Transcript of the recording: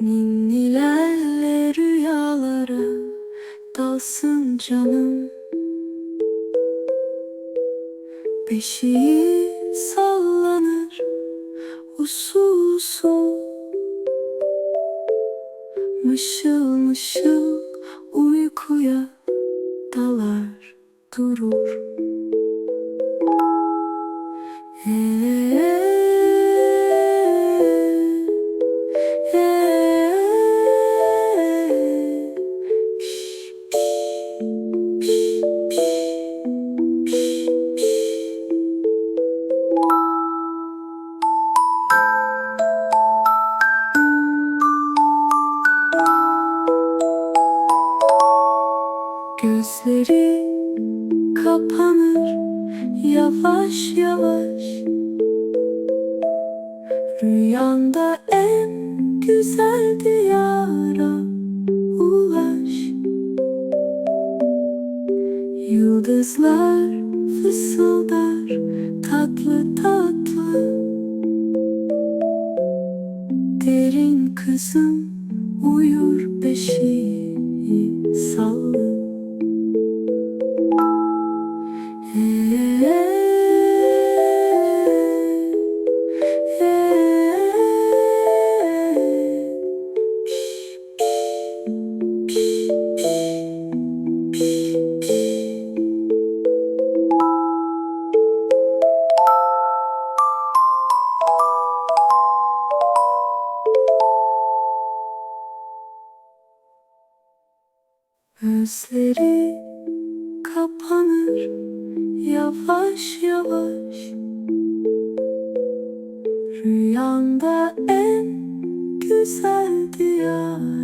Ninnilerle rüyalara dalsın canım. Beşiği sallanır usul usul Mışıl mışıl uykuya dalar durur. Gözleri kapanır yavaş yavaş. Rüyanda en güzel diyara ulaş. Yıldızlar fısıldar tatlı tatlı. Derin kızım uyur beşiği Gözleri kapanır yavaş yavaş. Rüyanda en güzel diyara